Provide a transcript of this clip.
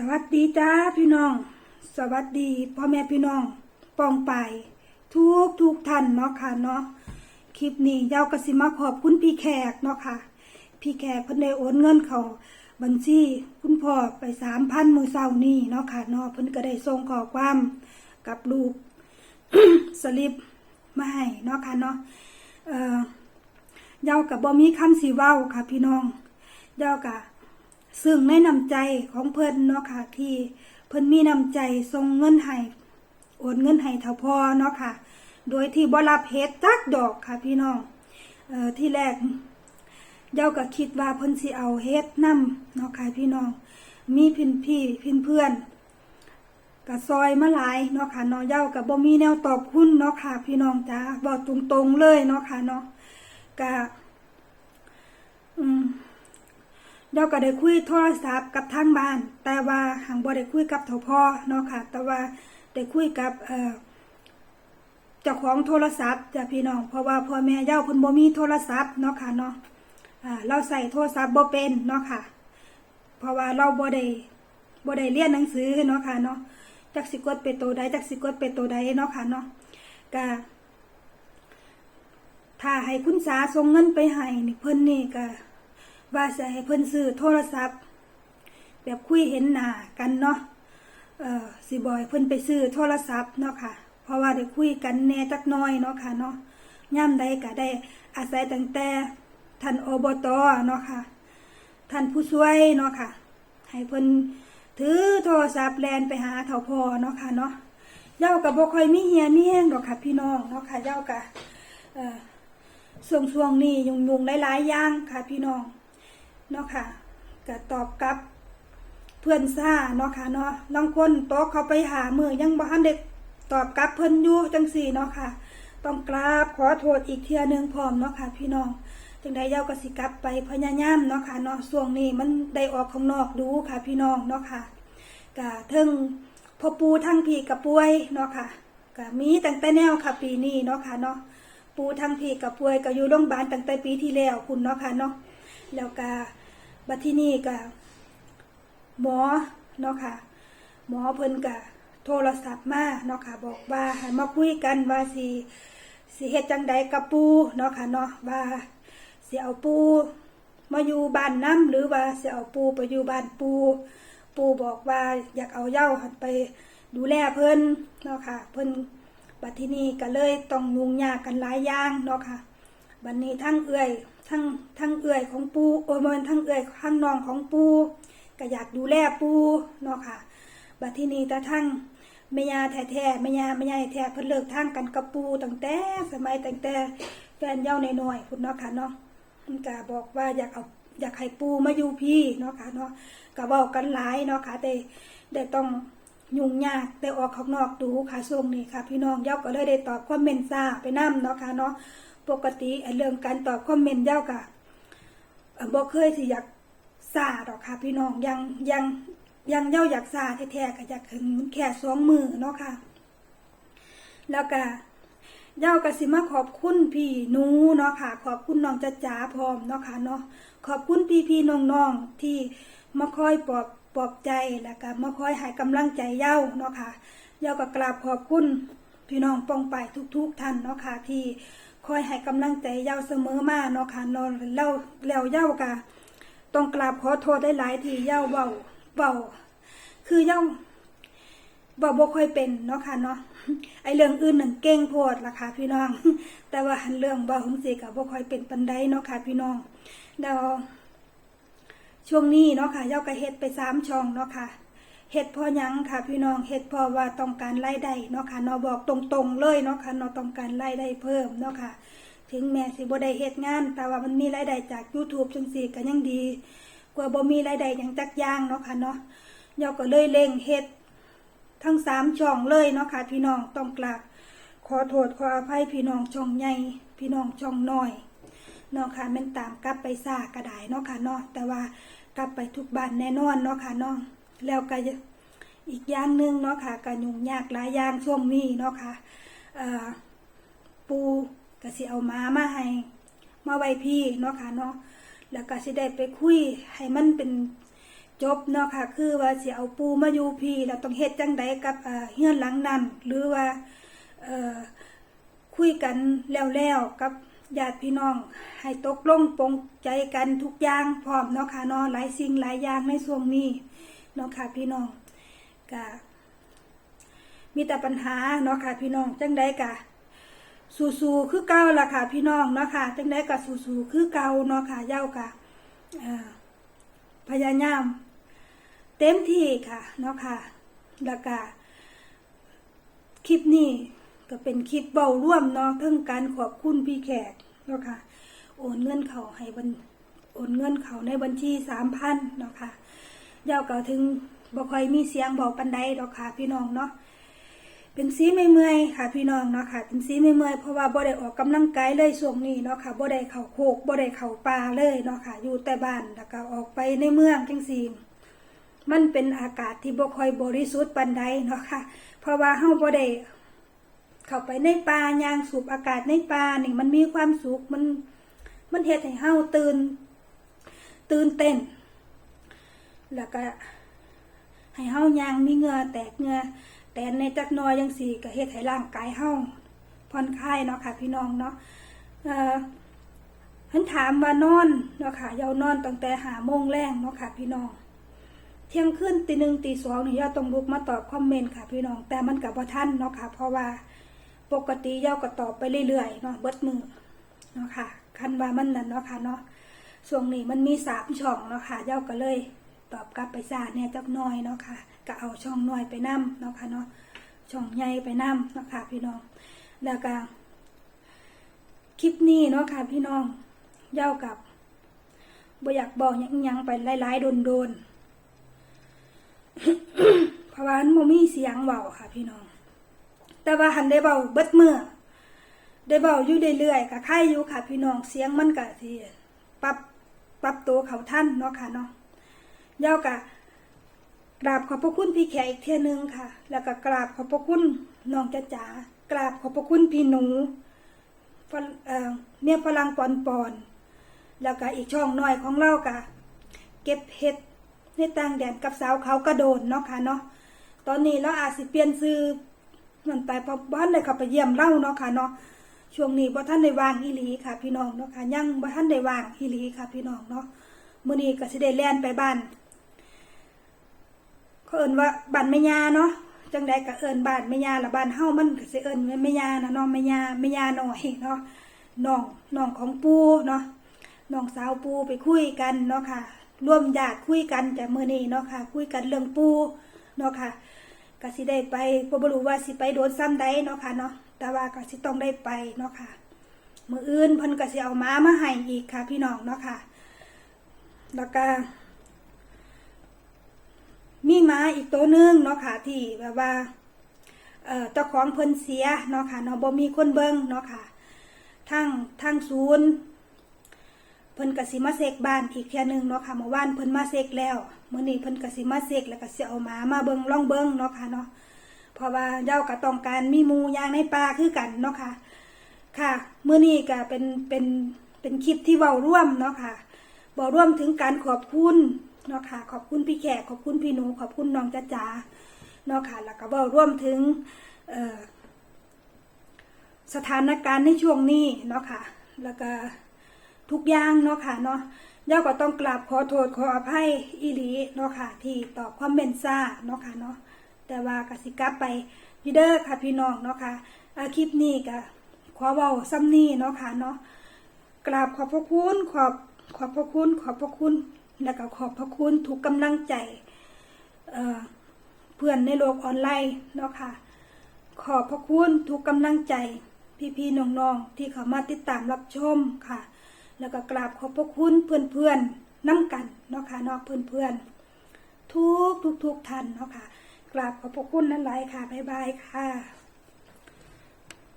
สวัสดีจ้าพี่น้อง สวัสดีพ่อแม่พี่น้องปองไป ทุกทุกท่านเนาะค่ะเนาะคลิปนี้เย้ากสิมาขอบคุณพี่แขกเนาะค่ะ พี่แขกเพิ่นได้โอนเงินเขาบัญชีคุณพ่อไปสามพันมือเศร้านี่เนาะค่ะเนาะเพิ่นก็ได้ส่งข้อความกับลูกสลิปมาให้เนาะค่ะเนาะเอ่อย้ากับบ่มีคำสีเว้าค่ะ พี่น้องเย้ากับ ซึ่งในน้ำใจของเพิ่นเนาะค่ะ ที่เพิ่นมีน้ำใจส่งเงินให้โอนเงินให้เท่าพอเนาะค่ะ โดยที่บ่รับเฮ็ดจักดอกค่ะพี่น้องเอ่อที่แรกเจ้าก็คิดว่าเพิ่นสิเอาเฮ็ดนํเนาะค่ะพี่น้อง มีพินพี่พินเพื่อนก็ซอยมาหลายเนาะค่ะเนาะเย้าก็บ่มีแนวตอบคุณเนาะค่ะ พี่น้องจ้าบอกตรงๆเลยเนาะค่ะเนาะก็อืม เราก็ได้คุยโทรศัพท์กับทางบ้าน แต่ว่าหังบ่ได้คุยกับเถาพ่อเนาะค่ะ แต่ว่าได้คุยกับเอ่อเจ้าของโทรศัพท์จ้ะพี่น้อง เพราะว่าพ่อแม่เย้าเพิ่นบ่มีโทรศัพท์เนาะค่ะเนาะอ่าเราใส่โทรศัพท์บ่เป็นเนาะค่ะ เพราะว่าเราบ่ได้บ่ได้เรียนหนังสือเนาะค่ะเนาะจักสิกดเป็นตัวใดจักสิกดเป็นตัวใดเนาะค่ะเนาะก็ถ้าให้คุณสาส่งเงินไปให้นี่เพิ่นนี่ก็ ว่าจะให้เพิ่นซื้อโทรศัพท์ แบบคุยเห็นหน้ากันเนาะเอ่อสิบอยเพิ่นไปซื้อโทรศัพท์เนาะค่ะ เพราะว่าได้คุยกันแน่จักน้อยเนาะค่ะเนาะย่ำใดก็ได้อาศัยตั้งแต่ท่านอบตเนาะค่ะ ท่านผู้ช่วยเนาะค่ะ ให้เพิ่นถือโทรศัพท์แลนไปหาเถาพอเนาะค่ะเนาะเย้ากับบ่คอยมีเฮียมีแห้งดอกค่ะพี่น้องเนาะค่ะเย้ากับช่วงช่วงๆนี้ยุ่งๆหลายๆอย่างค่ะพี่น้อง เนาะค่ะก็ตอบกลับเพื่อนซ่าเนาะค่ะเนาะลางคนโต๊ะเขาไปหามือยังบ่ทันได้ตอบกลับเพิ่อนอยู่จังสี่เนาะค่ะ ต้องกราบขอโทษอีกเทื่อหนึ่งพร้อมเนาะค่ะ พี่น้องจังใดเย้ากสิกลับไปพยายามเนาะค่ะเนาะช่วงนี้มันได้ออกข้างนอกดูค่ะ พี่น้องเนาะค่ะก็เทิงพ่อปูทั้งพีกับป่วยเนาะค่ะก็มีตั้งแต่แนวค่ะ ปีนี้เนาะค่ะเนาะปูทั้งพีกับป่วยก็อยู่โรงพยาบาลตั้งแต่ปีที่แล้วคุณเนาะค่ะเนาะ แล้วก็บัดที่นี่ก็หมอเนาะค่ะ หมอเพิ่นก็โทรศัพท์มาเนาะค่ะ บอกว่าให้มาคุยกันว่าสิสิเฮ็ดจังใดกับปูเนาะค่ะเนาะว่าสิเอาปูมาอยู่บ้านน้ำหรือว่าสิเอาปูไปอยู่บ้านปู ปูบอกว่าอยากเอาเย้าหันไปดูแลเพิ่นเนาะค่ะ เพิ่นบัดที่นี่ก็เลยต้องยุ่งยากกันหลายอย่างเนาะค่ะ บันนี้ทั้งเอื่อย ทั้งทั้งเอื่อยของปูโอ้ยมันทั้งเอื่อยข้างนองของปูก็อยากดูแลปูเนาะค่ะบัดที่นี้แต่ทั้งแม่ยาแท้ๆแม่ยาแม่ยาแท้เพิ่นเลิกทางกันกับปูตั้งแต่สมัยตั้งแต่แฟนเย้าน้อยๆพุ่นเนาะค่ะเนาะมันก็บอกว่าอยากเอาอยากให้ปูมาอยู่พี่เนาะค่ะเนาะก็เว้ากันหลายเนาะค่ะแต่ได้ต้องยุ่งยากแต่ออกข้างนอกดูค่ะช่วงนี้ค่ะ พี่น้องเย้าก็เลยได้ตอบคอมเมนต์ซ่าไปนํเนาะค่ะเนาะ ปกติเรื่องการตอบคอมเมนต์เย้ากะเอ่อบ่เคยสิอยากซาดอกค่ะ พี่น้องยังยังยังเย้าอยากซาแท้ๆก็อยากถึงแค่สองมือเนาะค่ะ แล้วก็เย้าก็สิมาขอบคุณพี่นูเนาะค่ะ ขอบคุณน้องจ๊ะจ๋าพร้อมเนาะค่ะเนาะขอบคุณพี่พี่น้องๆที่มาคอยปลอบปลอบใจแล้วก็มาคอยให้กำลังใจเย้าเนาะค่ะเย้าก็กราบขอบคุณพี่น้องปองไปทุกๆท่านเนาะค่ะที่ คอยให้กำลังใจเย้าเสมอมาเนาะค่ะเนาะแล้วแล้วเย้ากะต้องกราบขอโทษได้หลายทีเย้าเบาเบาคือเย้าเบาบ่ค่อยเป็นเนาะค่ะเนาะไอเรื่องอื่นหนึ่งเก่งโพดล่ะค่ะ พี่น้อง แต่ว่าเรื่องเบาของสิกับบ่ค่อยเป็นปันไดเนาะค่ะ พี่น้องแล้วช่วงนี้เนาะค่ะเย้าก็เฮ็ดไปสามช่องเนาะค่ะ เฮ็ดเพอยังค่ะพี่น้องเฮ็ดเพอว่าต้องการรายได้เนาะค่ะเนาะบอกตรงๆเลยเนาะค่ะเนาะต้องการรายได้เพิ่มเนาะค่ะ ถึงแม้สิบ่ได้เฮ็ดงาน แต่ว่ามันมีรายได้จาก YouTube จังซี่ก็ยังดี กว่าบ่มีรายได้หยังจักอย่างเนาะค่ะเนาะเยาก็เลยเร่งเฮ็ดทั้งสามช่องเลยเนาะค่ะ พี่น้องต้องกราบขอโทษขออภัยพี่น้องช่องใหญ่พี่น้องช่องน้อยเนาะค่ะแม่นตามกลับไปซ่าก็ได้เนาะค่ะเนาะแต่ว่ากลับไปทุกบ้านแน่นอนเนาะค่ะเนาะ แล้วก็อีกอย่างหนึ่งเนาะค่ะก็ยุ่งยากหลายอย่างช่วงนี้เนาะค่ะเอ่อปูก็สิเอามามาให้มาไว้พี่เนาะค่ะเนาะแล้วก็สิได้ไปคุยให้มันเป็นจบเนาะค่ะ คือว่าสิเอาปูมาอยู่พี่แล้วต้องเฮ็ดจังใดกับเฮือนหลังนั้นหรือว่าคุยกันแล้วๆกับญาติพี่น้อง ให้ตกลงปรงใจกันทุกอย่างพร้อมเนาะค่ะเนาะหลายสิ่งหลายอย่างในช่วงนี้ เนาะค่ะพี่น้องก็มีแต่ปัญหาเนาะค่ะพี่น้องจังใดกะสู้ๆคือเก่าล่ะค่ะ พี่น้องเนาะค่ะจังได๋ก็สู้ๆคือเก่าเนาะค่ะเย้ากะพยายาม เต็มที่ค่ะเนาะค่ะแล้วก็คลิปนี้ก็เป็นคลิปเบาร่วมเนาะเพิ่งการขอบคุณพี่แขกเนาะค่ะโอนเงินเขาให้บันโอนเงินเขาในบัญชีสามพันเนาะค่ะ เย้าก็ถึงบ่ค่อยมีเสียงบอกปันใดดอกค่ะพี่น้องเนาะเป็นสีไม่เมื่อยค่ะพี่น้องเนาะค่ะเป็นสีไม่เมื่อยเพราะว่าบ่ได้ออกกำลังกายเลยช่วงนี้เนาะค่ะบ่ได้เข้าโคกบ่ได้เข้าป่าเลยเนาะค่ะ อยู่แต่บ้านแล้วก็ออกไปในเมืองจังซี่มันเป็นอากาศที่บ่ค่อยบริสุทธิ์ปานใดเนาะค่ะ เพราะว่าเฮาบ่ได้เข้าไปในป่ายางสูบอากาศในป่านี่มันมีความสุขมันมันเฮ็ดให้เฮาตื่น ตื่นเต้น แล้วก็ให้เฮายางมีเงือแตกเงือแต่ในจักหน้อยจังสี่ก็เฮ็ดให้ร่างกายเฮาผ่อนคลายเนาะค่ะ พี่น้องเนาะเอ่อเพิ่นถามว่านอนเนาะค่ะยาวนอนตั้งแต่หาโมงแรงเนาะค่ะ พี่น้องเที่ยงคืนตีหนึ่งตีสองนี่ย่าต้องลุกมาตอบคอมเมนต์ค่ะ พี่น้องแต่มันกับบ่าทันเนาะค่ะ เพราะว่าปกติย่าก็ตอบไปเรื่อยๆเนาะเบิดมือเนาะค่ะ คันว่ามันนั่นเนาะค่ะเนาะช่วงนี้มันมีสามช่องเนาะค่ะย่าก็เลย ตอบกลับไปซาเนี่ยจักน้อยเนาะค่ะก็เอาช่องน้อยไปนํเนาะค่ะเนาะช่องใหญ่ไปนํเนาะค่ะพี่น้อง แล้วก็คลิปนี้เนาะค่ะพี่น้องเย่ากับบ่อยากบอกหยังไปหลายๆโดนๆเพราะว่ามันบ่มีเสียงเบาค่ะ พี่น้อง แต่ว่าหันได้เบาเบิดเมื่อได้เบาอยู่เรื่อยๆกับค่ายอยู่ค่ะ พี่น้องเสียงมันก็สิปรับปรับตัวเขาท่านเนาะค่ะเนาะ เย้ากะกราบขอบพระคุณพี่แขกอีกเที่ยนึงค่ะ แล้วก็กราบขอบพระคุณน้องจ๊ะจ๋ากราบขอบพระคุณพี่หนูเนี่ยพลังปอนปอนแล้วก็อีกช่องน้อยของเรากะเก็บเห็ดในต่างแดนกับสาวเขากระโดนเนาะค่ะเนาะตอนนี้เราอาจสิเปลี่ยนซื้อมันไปเพราะบ้านได้เข้าไปเยี่ยมเล่าเนาะค่ะเนาะช่วงนี้บ่ท่านได้วางอีหลีค่ะ พี่น้องเนาะค่ะยังบ่ท่านได้วางอีหลีค่ะ พี่น้องเนาะมื้อนี้ก็สิได้แล่นไปบ้าน เขาเอิ้นว่าบ้านแม่ยาเนาะจังใดก็เอิ้นบ้านแม่ยาละบ้านเฮามันก็สิเอิ้นว่าแม่ยานะเนาะแม่ยาแม่ยาน้อยเนาะน้องน้องของปูเนาะน้องสาวปูไปคุยกันเนาะค่ะ ร่วมญาติคุยกันแต่มื้อนี้เนาะค่ะ คุยกันเรื่องปูเนาะค่ะก็สิได้ไปบ่บ่รู้ว่าสิไปโดนซ้ำใดเนาะค่ะเนาะแต่ว่าก็สิต้องได้ไปเนาะค่ะมื้ออื่นเพิ่นก็สิเอาม้ามาให้อีกค่ะ พี่น้องเนาะค่ะ แล้วก็ มีหมาอีกตัวหนึ่งเนาะค่ะที่แบบว่าเอ่อเจ้าของเพิ่นเสียเนาะค่ะเนาะบ่มีคนเบิ่งเนาะค่ะทางทางศูนย์เพิ่นก็สิมาเซกบ้านอีกเที่หนึงเนาะค่ะเมื่อวานเพิ่นมาเซกแล้วมื้อนี้เพิ่นก็สิมาเซกแล้วก็สิเอาหมามาเบิ่งลองเบิ่งเนาะค่ะเนาะเพราะว่าเจ้าก็ต้องการมีหมูอย่างในป่าคือกันเนาะค่ะ ค่ะเมื้อนี้ก็เป็นเป็นเป็นคลิปที่เว้าร่วมเนาะค่ะเว้าร่วมถึงการขอบคุณ เนาะค่ะขอบคุณพี่แขกขอบคุณพี่หนู ขอบคุณน้องจ๊ะจ๋าเนาะค่ะแล้วก็เว้าร่วมถึงสถานการณ์ในช่วงนี้เนาะค่ะ แล้วก็ทุกอย่างเนาะค่ะเนาะย่าก็ต้องกราบขอโทษขออภัยอีหลีเนาะค่ะ ที่ตอบความเมนซ่าเนาะค่ะเนาะแต่ว่ากสิกลับไปพี่เด้อค่ะพี่น้องเนาะค่ะอาคลิปนี้ก็ขอเว้าซ้ำนี้เนาะค่ะเนาะกราบขอบพระคุณขอบขอบพระคุณขอบพระคุณ แล้วก็ขอบพระคุณทุกกำลังใจเเพื่อนในโลกออนไลน์เนาะค่ะ ขอบพระคุณทุกกำลังใจ พี่ๆน้องๆที่เข้ามาติดตามรับชมค่ะ แล้วก็กราบขอบพระคุณเพื่อนๆน้ำกันเนาะค่ะนาะเพื่อนๆทุกทุกทุกท่านเนาะค่ะ กราบขอบพระคุณนั่นหลายค่ะบ๊ายบายค่ะ